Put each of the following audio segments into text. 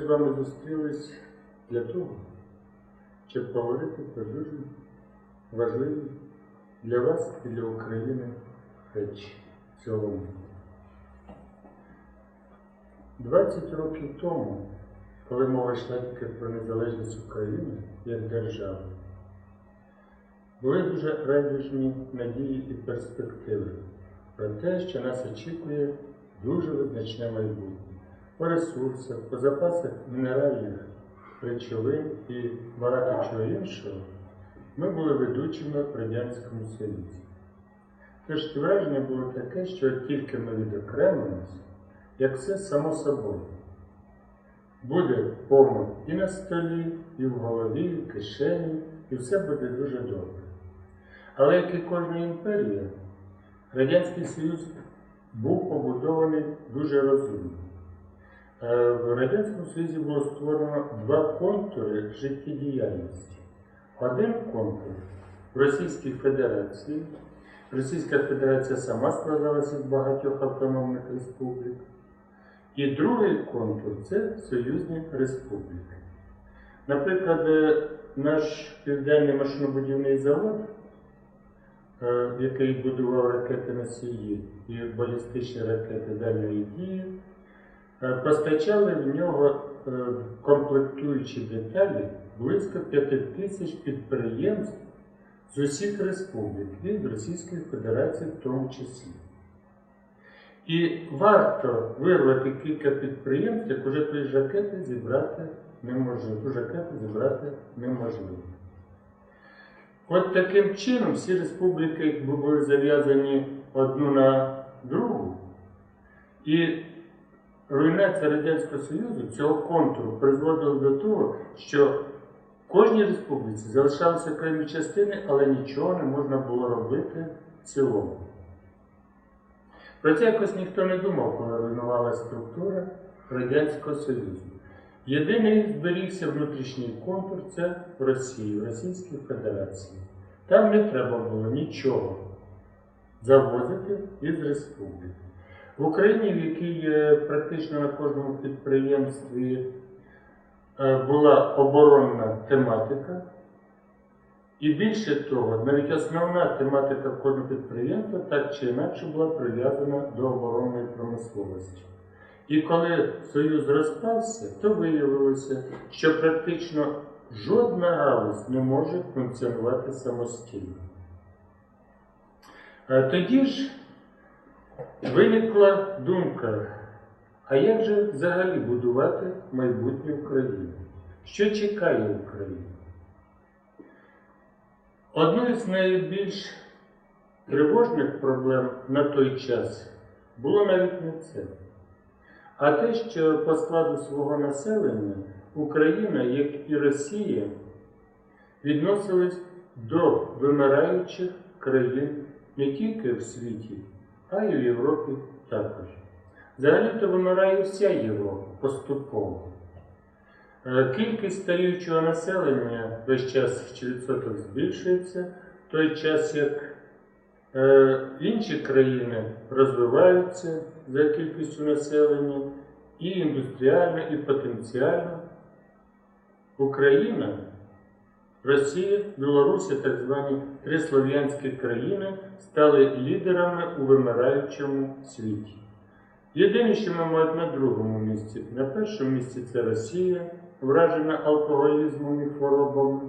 з вами зустрілись для того, щоб поговорити про дуже важливі для вас і для України речі в цілому. 20 років тому, коли мова йшла тільки про незалежність України як держави, були дуже радужні надії і перспективи про те, що нас очікує дуже визначне майбутнє по ресурсах, по запасах мінеральних речовин і багато чого іншого, ми були ведучими в Радянському Союзі. Тож враження було таке, що тільки ми відокремимося, як все само собою. Буде повно і на столі, і в голові, і в кишені, і все буде дуже добре. Але як і кожна імперія, Радянський Союз був побудований дуже розумно. Е, В Радянському Союзі було створено два контури життєдіяльності. Один контур Російській Федерації. Російська Федерація сама складалася з багатьох автономних республік. І другий контур це союзні республіки. Наприклад, е, наш південний машинобудівний завод, е, який будував ракети носії і балістичні ракети дальньої дії, постачали в нього е, комплектуючі деталі близько 5 тисяч підприємств з усіх республік, і Російської Федерації в тому числі. І варто вирвати кілька підприємств, як уже тої ракети зібрати неможливо. Ту зібрати неможливо. От таким чином всі республіки були зав'язані одну на другу. І руйнація Радянського Союзу цього контуру призводила до того, що в кожній республіці залишалися окремі частини, але нічого не можна було робити в цілому. Про це якось ніхто не думав, коли руйнувалася структура Радянського Союзу. Єдиний зберігся внутрішній контур це в Росії, в Російській Федерації. Там не треба було нічого завозити із республіки. В Україні, в якій практично на кожному підприємстві е, була оборонна тематика, і більше того, навіть основна тематика кожного підприємства так чи інакше була прив'язана до оборонної промисловості. І коли Союз розпався, то виявилося, що практично жодна галузь не може функціонувати самостійно. Е, Тоді ж виникла думка, а як же взагалі будувати майбутнє України? Що чекає Україну? Одною з найбільш тривожних проблем на той час було навіть не це, а те, що по складу свого населення Україна, як і Росія, відносились до вимираючих країн не тільки в світі, а й у Європі також. Взагалі-то вимирає вся Європа поступово. Е, Кількість старіючого населення весь час чи відсоток збільшується, в той час як е, інші країни розвиваються за кількістю населення і індустріально, і потенціально. Україна, Росія, Білорусі, так звані три слов'янські країни, стали лідерами у вимираючому світі. Єдине, що ми маємо на другому місці. На першому місці це Росія, вражена алкоголізмом і хворобами.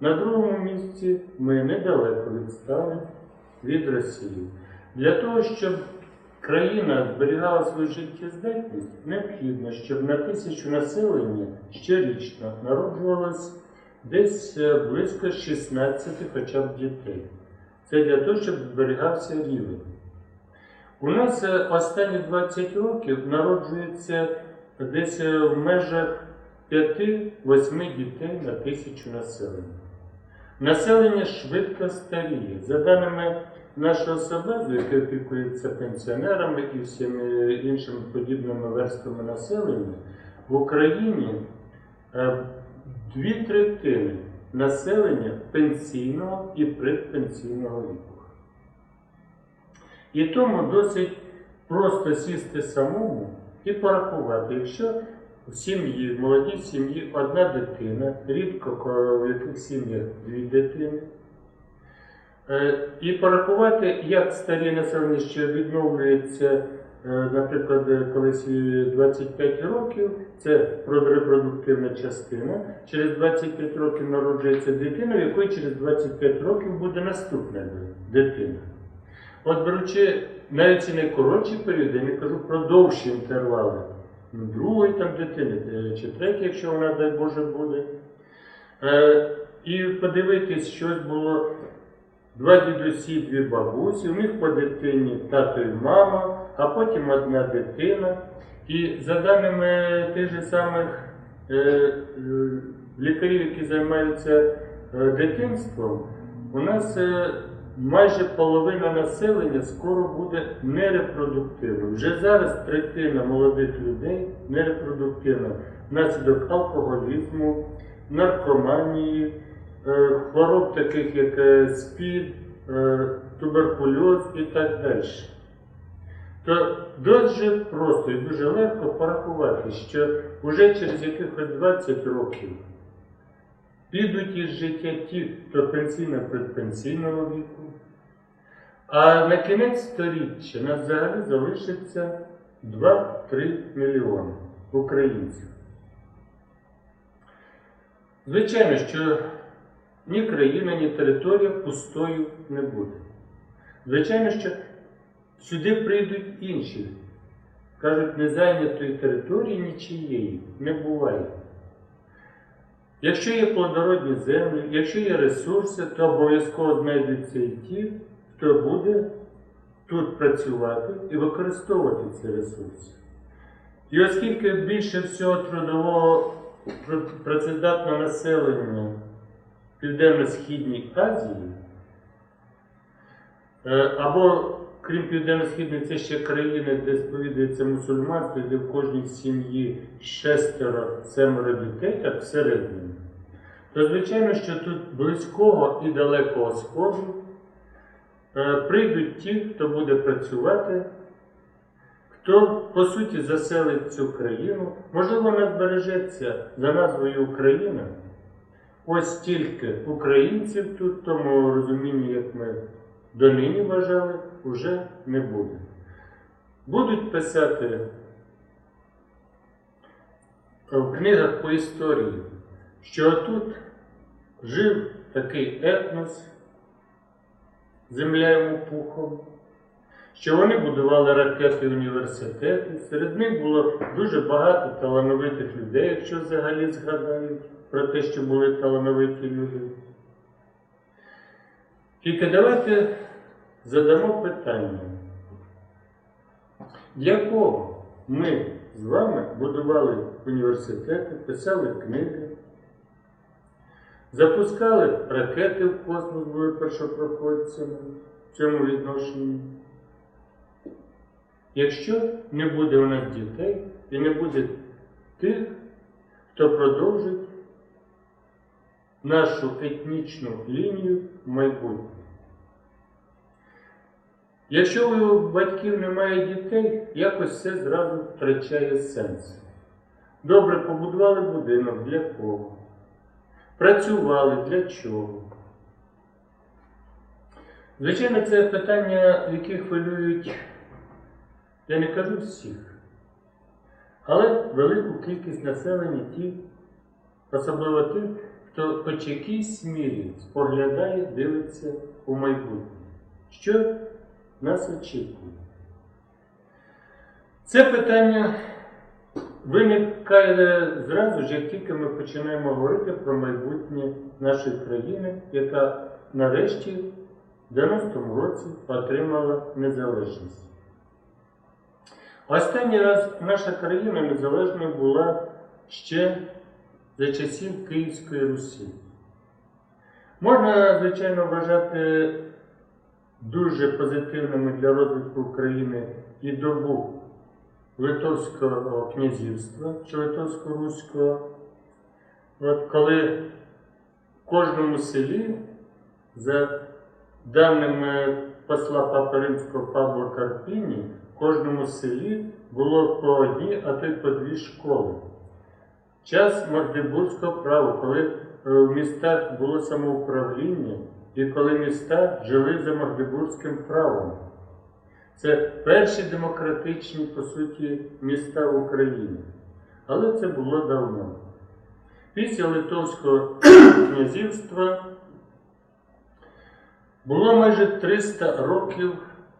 На другому місці ми недалеко відстали від Росії. Для того, щоб країна зберігала свою життєздатність, необхідно, щоб на тисячу населення щорічно народжувалось десь е, близько 16 хоча б дітей. Це для того, щоб зберігався рівень. У нас е, останні 20 років народжується десь е, в межах 5-8 дітей на тисячу населення. Населення швидко старіє. За даними нашого Собезу, який опікується пенсіонерами і всіми іншими подібними верствами населення, в Україні дві третини населення пенсійного і предпенсійного віку. І тому досить просто сісти самому і порахувати, якщо в сім'ї, в молодій сім'ї одна дитина, рідко ко- в яких сім'ях дві дитини. Е, І порахувати, як старі населення ще відновлюється, наприклад, е, колись 25 років, це репродуктивна частина. Через 25 років народжується дитина, в якої через 25 років буде наступна дитина. От беручи навіть найкоротші періоди, я не кажу про довші інтервали. Ну, Другої там дитини, е, чи третій, якщо вона, дай Боже, буде. Е, і подивитись, щось було два дідусі, дві бабусі, у них по дитині тато і мама, а потім одна дитина. І за даними тих же самих е, е, лікарів, які займаються е, дитинством, у нас майже половина населення скоро буде нерепродуктивною. Вже зараз третина молодих людей нерепродуктивна внаслідок алкоголізму, наркоманії, хвороб таких як СПІД, туберкульоз і так далі. То дуже просто і дуже легко порахувати, що вже через якихось 20 років підуть із життя ті, хто пенсійно предпенсійного віку, а на кінець сторіччя нас взагалі залишиться 2-3 мільйони українців. Звичайно, що ні країна, ні територія пустою не буде. Звичайно, що сюди прийдуть інші. Кажуть, незайнятої території нічиєї не буває. Якщо є плодородні землі, якщо є ресурси, то обов'язково знайдуться і ті, хто буде тут працювати і використовувати ці ресурси. І оскільки більше всього трудового пр- працездатного населення Південно-Східній Азії, е, або крім Південно-Східної, це ще країни, де сповідується мусульманство, де в кожній сім'ї шестеро, семеро дітей, так всередині, то звичайно, що тут близького і далекого сходу е, прийдуть ті, хто буде працювати, хто по суті заселить цю країну. Можливо, вона збережеться за назвою Україна. Ось стільки українців тут, в тому розумінні, як ми донині вважали, вже не буде. Будуть писати в книгах по історії, що тут жив такий етнос, земля йому пухом, що вони будували ракети університети. Серед них було дуже багато талановитих людей, якщо взагалі згадають про те, що були талановиті люди. Тільки давайте задамо питання, для кого ми з вами будували університети, писали книги, запускали ракети в космос, були першопроходцями в цьому відношенні. Якщо не буде у нас дітей і не буде тих, хто продовжить нашу етнічну лінію в майбутнє. Якщо у батьків немає дітей, якось все зразу втрачає сенс. Добре побудували будинок для кого? Працювали для чого? Звичайно, це питання, які хвилюють, я не кажу всіх, але велику кількість населення ті, особливо тих, хто хоч якійсь мірі споглядає, дивиться у майбутнє. Що нас очікує? Це питання виникає зразу ж, як тільки ми починаємо говорити про майбутнє нашої країни, яка нарешті в 90-му році отримала незалежність. Останній раз наша країна незалежною була ще за часів Київської Русі. Можна, звичайно, вважати дуже позитивними для розвитку України і добу Литовського князівства чи Литовсько-Руського, От коли в кожному селі, за даними посла Папи Римського Павла Карпіні, в кожному селі було по одній, а то й по дві школи. Час Магдебурзького права, коли е, в містах було самоуправління і коли міста жили за Магдебурзьким правом. Це перші демократичні, по суті, міста України. Але це було давно. Після Литовського князівства було майже 300 років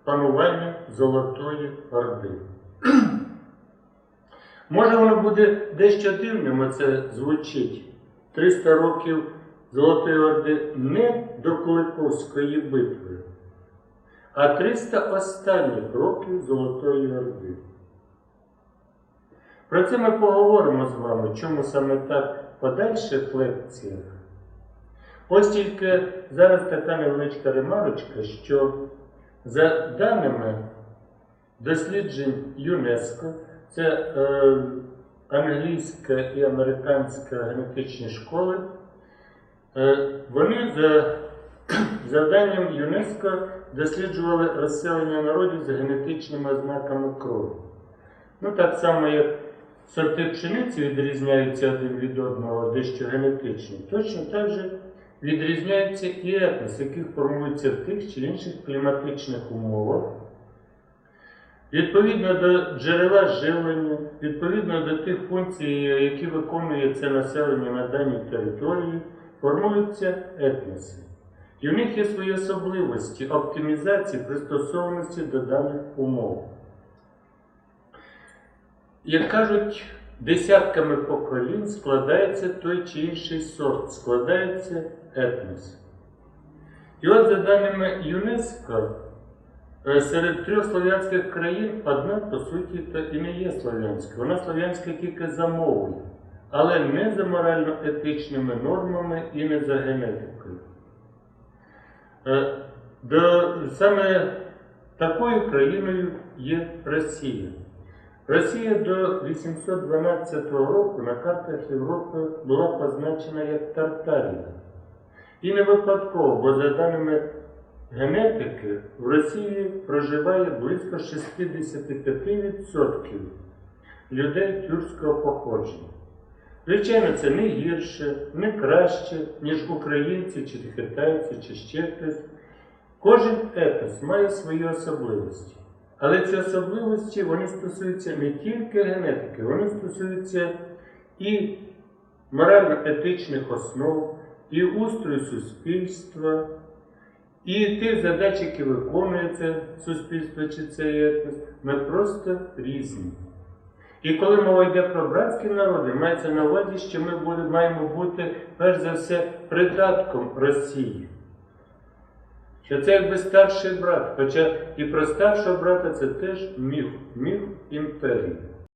панування Золотої Орди. Може, воно буде дещо дивним, оце звучить. 300 років Золотої Орди не до Куликовської битви, а 300 останніх років Золотої Орди. Про це ми поговоримо з вами, чому саме так в подальших лекціях. Ось тільки зараз така невеличка ремарочка, що за даними досліджень ЮНЕСКО, це е, англійська і американська генетичні школи, е, вони за завданням ЮНЕСКО досліджували розселення народів за генетичними ознаками крові. Ну, так само, як сорти пшениці відрізняються один від одного дещо генетично, точно так же відрізняються і етнос, які формуються в тих чи інших кліматичних умовах. Відповідно до джерела живлення, відповідно до тих функцій, які виконує це населення на даній території, формуються етноси. І в них є свої особливості оптимізації, пристосованості до даних умов. Як кажуть, десятками поколінь складається той чи інший сорт, складається етнос. І от за даними ЮНЕСКО, серед трьох слов'янських країн одна, по суті, то і не є слов'янська. Вона слов'янська тільки за мовою, але не за морально-етичними нормами і не за генетикою. Е, До, саме такою країною є Росія. Росія до 812 року на картах Європи була позначена як Тартарія. І не випадково, бо за даними генетики в Росії проживає близько 65% людей тюркського походження. Звичайно, це не гірше, не краще, ніж українці, чи китайці, чи ще хтось. Кожен етнос має свої особливості. Але ці особливості вони стосуються не тільки генетики, вони стосуються і морально-етичних основ, і устрою суспільства, і тих задач, які виконує це суспільство чи цей етнос, ми просто різні. І коли мова йде про братські народи, мається на увазі, що ми буде- маємо бути перш за все придатком Росії. Що це якби старший брат. Хоча і про старшого брата це теж міф, міф імперії.